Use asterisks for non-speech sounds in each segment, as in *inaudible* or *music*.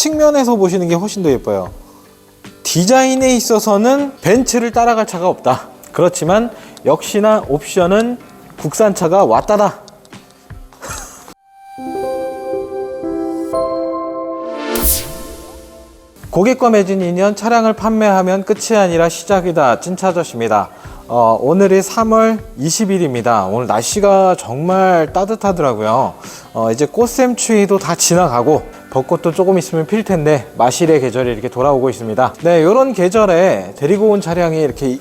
측면에서 보시는 게 훨씬 더 예뻐요. 디자인에 있어서는 벤츠를 따라갈 차가 없다. 그렇지만 역시나 옵션은 국산차가 왔다다. *laughs* 고객과 맺은 인연 차량을 판매하면 끝이 아니라 시작이다. 찐차저씨입니다. 어, 오늘이 3월 20일입니다. 오늘 날씨가 정말 따뜻하더라고요. 어, 이제 꽃샘추위도 다 지나가고 벚꽃도 조금 있으면 필 텐데 마실의 계절이 이렇게 돌아오고 있습니다. 네, 이런 계절에 데리고 온 차량이 이렇게 이-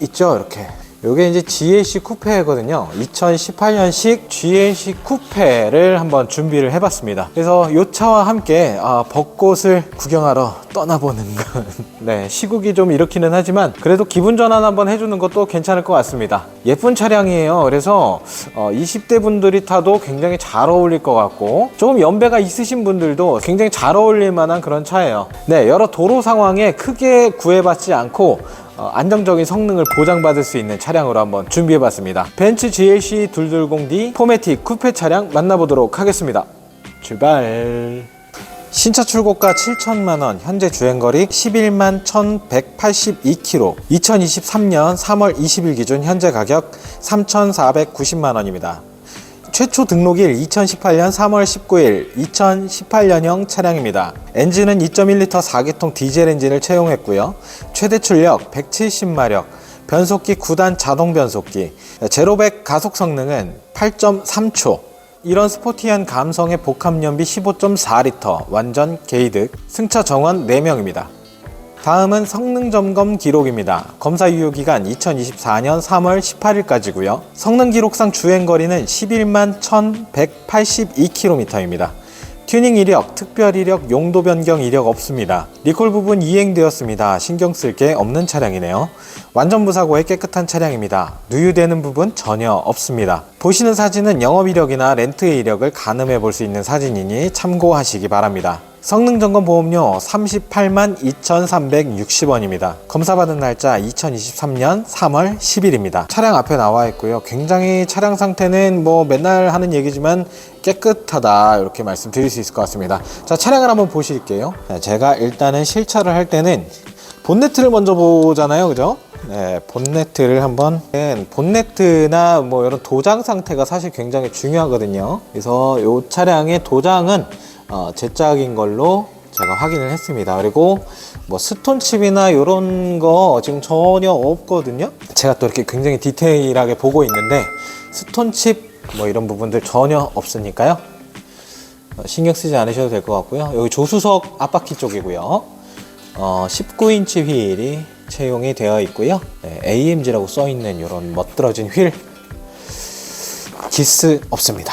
있죠, 이렇게. 요게 이제 GLC 쿠페거든요. 2018년식 GLC 쿠페를 한번 준비를 해봤습니다. 그래서 요 차와 함께 아, 벚꽃을 구경하러 떠나보는 건 *laughs* 네, 시국이 좀 이렇기는 하지만 그래도 기분 전환 한번 해주는 것도 괜찮을 것 같습니다. 예쁜 차량이에요. 그래서 어, 20대 분들이 타도 굉장히 잘 어울릴 것 같고 조금 연배가 있으신 분들도 굉장히 잘 어울릴 만한 그런 차예요. 네, 여러 도로 상황에 크게 구애받지 않고 어, 안정적인 성능을 보장받을 수 있는 차량으로 한번 준비해봤습니다. 벤츠 GLC 220D 포매틱 쿠페 차량 만나보도록 하겠습니다. 출발! 신차 출고가 7천만 원, 현재 주행거리 11만 1,182km. 2023년 3월 20일 기준 현재 가격 3,490만 원입니다. 최초 등록일 2018년 3월 19일 2018년형 차량입니다. 엔진은 2.1L 4기통 디젤 엔진을 채용했고요. 최대 출력 170마력, 변속기 9단 자동 변속기, 제로백 가속 성능은 8.3초, 이런 스포티한 감성의 복합 연비 15.4L 완전 게이득 승차 정원 4명입니다. 다음은 성능 점검 기록입니다. 검사 유효 기간 2024년 3월 18일까지고요. 성능 기록상 주행 거리는 11만 1,182km입니다. 튜닝 이력, 특별 이력, 용도 변경 이력 없습니다. 리콜 부분 이행되었습니다. 신경 쓸 게 없는 차량이네요. 완전 무사고의 깨끗한 차량입니다. 누유되는 부분 전혀 없습니다. 보시는 사진은 영업 이력이나 렌트의 이력을 가늠해 볼 수 있는 사진이니 참고하시기 바랍니다. 성능 점검 보험료 38만 2,360원입니다. 검사받은 날짜 2023년 3월 10일입니다. 차량 앞에 나와 있고요. 굉장히 차량 상태는 뭐 맨날 하는 얘기지만 깨끗하다 이렇게 말씀드릴 수 있을 것 같습니다. 자 차량을 한번 보실게요. 자, 제가 일단은 실차를 할 때는 본네트를 먼저 보잖아요, 그죠? 네, 본네트를 한번 네, 본네트나 뭐 이런 도장 상태가 사실 굉장히 중요하거든요. 그래서 이 차량의 도장은 어, 제 짝인 걸로 제가 확인을 했습니다. 그리고 뭐 스톤칩이나 이런 거 지금 전혀 없거든요. 제가 또 이렇게 굉장히 디테일하게 보고 있는데 스톤칩 뭐 이런 부분들 전혀 없으니까요. 어, 신경 쓰지 않으셔도 될 것 같고요. 여기 조수석 앞바퀴 쪽이고요. 어, 19인치 휠이 채용이 되어 있고요. 네, AMG라고 써 있는 이런 멋들어진 휠 기스 없습니다.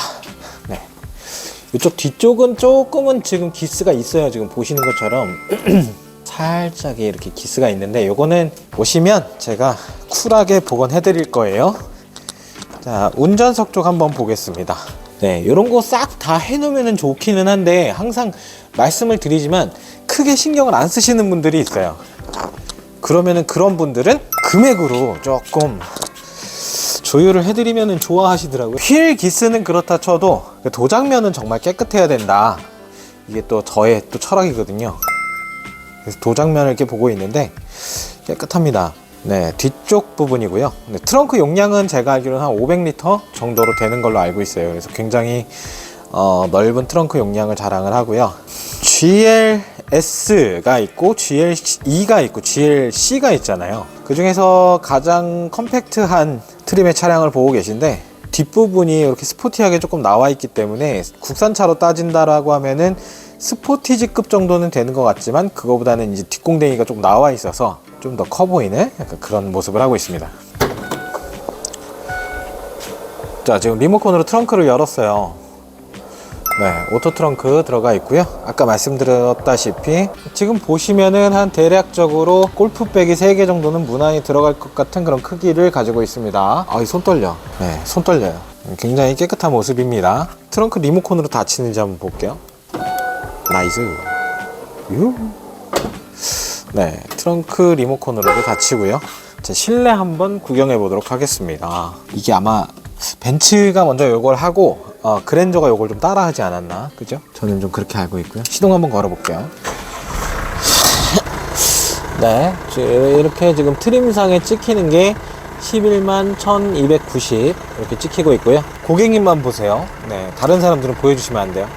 네. 이쪽 뒤쪽은 조금은 지금 기스가 있어요. 지금 보시는 것처럼 *clears throat* 살짝 이렇게 기스가 있는데 요거는 오시면 제가 쿨하게 복원해 드릴 거예요. 자, 운전석 쪽 한번 보겠습니다. 네, 이런 거 싹 다 해놓으면 좋기는 한데 항상 말씀을 드리지만 크게 신경을 안 쓰시는 분들이 있어요. 그러면은 그런 분들은 금액으로 조금 조율을 해드리면 좋아하시더라고요. 휠 기스는 그렇다 쳐도 그 도장면은 정말 깨끗해야 된다. 이게 또 저의 또 철학이거든요. 그래서 도장면을 이렇게 보고 있는데 깨끗합니다. 네, 뒤쪽 부분이고요. 네, 트렁크 용량은 제가 알기로는 한 500리터 정도로 되는 걸로 알고 있어요. 그래서 굉장히 어, 넓은 트렁크 용량을 자랑을 하고요. GLS가 있고 GL2가 있고 GLC가 있잖아요. 그 중에서 가장 컴팩트한 트림의 차량을 보고 계신데 뒷부분이 이렇게 스포티하게 조금 나와 있기 때문에 국산차로 따진다라고 하면은 스포티지급 정도는 되는 것 같지만 그거보다는 이제 뒷공댕이가 좀 나와 있어서 좀 더 커 보이는 약간 그런 모습을 하고 있습니다. 자, 지금 리모컨으로 트렁크를 열었어요. 네, 오토 트렁크 들어가 있고요. 아까 말씀드렸다시피 지금 보시면은 한 대략적으로 골프백이 3개 정도는 무난히 들어갈 것 같은 그런 크기를 가지고 있습니다. 아, 이손 떨려. 네, 손 떨려요. 굉장히 깨끗한 모습입니다. 트렁크 리모컨으로 닫히는지 한번 볼게요. 나이스. 유. 네, 트렁크 리모컨으로도 닫히고요. 자, 실내 한번 구경해 보도록 하겠습니다. 이게 아마 벤츠가 먼저 이걸 하고 어, 그랜저가 이걸 좀 따라하지 않았나 그죠? 저는 좀 그렇게 알고 있고요. 시동 한번 걸어볼게요. 네, 이렇게 지금 트림상에 찍히는 게 11만 1290 이렇게 찍히고 있고요. 고객님만 보세요. 네, 다른 사람들은 보여주시면 안 돼요.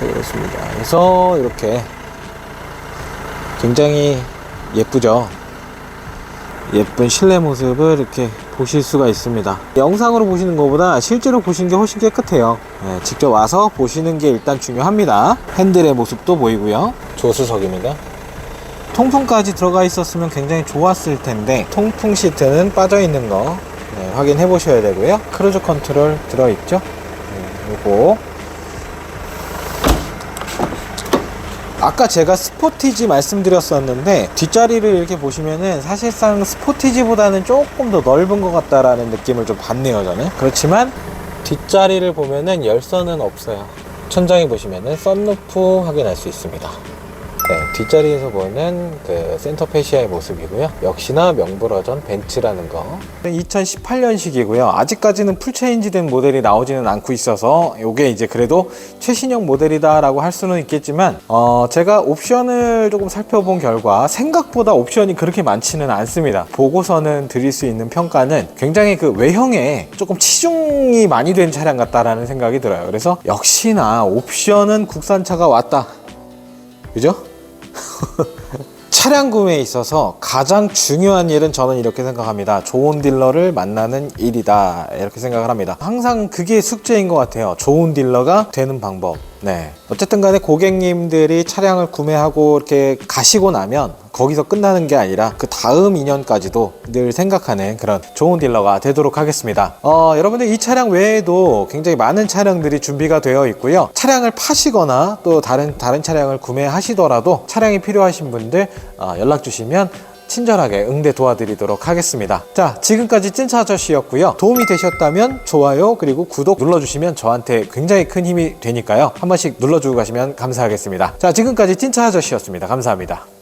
네, 그렇습니다. 그래서 이렇게 굉장히 예쁘죠. 예쁜 실내 모습을 이렇게 보실 수가 있습니다. 영상으로 보시는 것보다 실제로 보시는 게 훨씬 깨끗해요. 네, 직접 와서 보시는 게 일단 중요합니다. 핸들의 모습도 보이고요. 조수석입니다. 통풍까지 들어가 있었으면 굉장히 좋았을 텐데 통풍 시트는 빠져 있는 거 네, 확인해 보셔야 되고요. 크루즈 컨트롤 들어 있죠. 네, 요거 아까 제가 스포티지 말씀드렸었는데 뒷자리를 이렇게 보시면은 사실상 스포티지보다는 조금 더 넓은 것 같다라는 느낌을 좀 받네요 저는. 그렇지만 뒷자리를 보면은 열선은 없어요. 천장에 보시면은 썬루프 확인할 수 있습니다 네, 뒷자리에서 보는 그 센터 페시아의 모습이고요. 역시나 명불허전 벤츠라는 거. 2018년식이고요. 아직까지는 풀체인지된 모델이 나오지는 않고 있어서 이게 이제 그래도 최신형 모델이다라고 할 수는 있겠지만 어, 제가 옵션을 조금 살펴본 결과 생각보다 옵션이 그렇게 많지는 않습니다. 보고서는 드릴 수 있는 평가는 굉장히 그 외형에 조금 치중이 많이 된 차량 같다라는 생각이 들어요. 그래서 역시나 옵션은 국산차가 왔다. 그죠? *laughs* 차량 구매에 있어서 가장 중요한 일은 저는 이렇게 생각합니다. 좋은 딜러를 만나는 일이다. 이렇게 생각을 합니다. 항상 그게 숙제인 것 같아요. 좋은 딜러가 되는 방법. 네. 어쨌든 간에 고객님들이 차량을 구매하고 이렇게 가시고 나면 거기서 끝나는 게 아니라 그 다음 인연까지도 늘 생각하는 그런 좋은 딜러가 되도록 하겠습니다. 어, 여러분들 이 차량 외에도 굉장히 많은 차량들이 준비가 되어 있고요. 차량을 파시거나 또 다른 다른 차량을 구매하시더라도 차량이 필요하신 분들 어, 연락 주시면 친절하게 응대 도와드리도록 하겠습니다. 자, 지금까지 찐차 아저씨였고요. 도움이 되셨다면 좋아요 그리고 구독 눌러주시면 저한테 굉장히 큰 힘이 되니까요. 한 번씩 눌러주고 가시면 감사하겠습니다. 자, 지금까지 찐차 아저씨였습니다. 감사합니다.